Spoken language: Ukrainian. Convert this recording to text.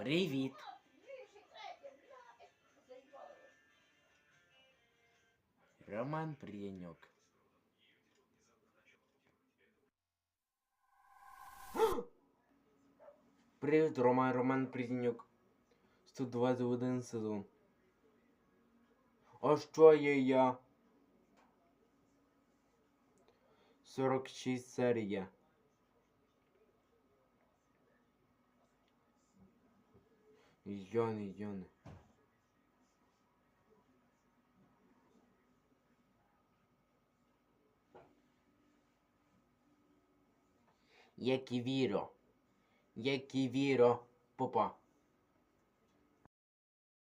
Привіт. Роман Прієньок. Привіт, Роман Роман Прієньок. 121 сезон. А що є я? 46 серія. Йони, йони. Як і віро. Як і віро. Попа.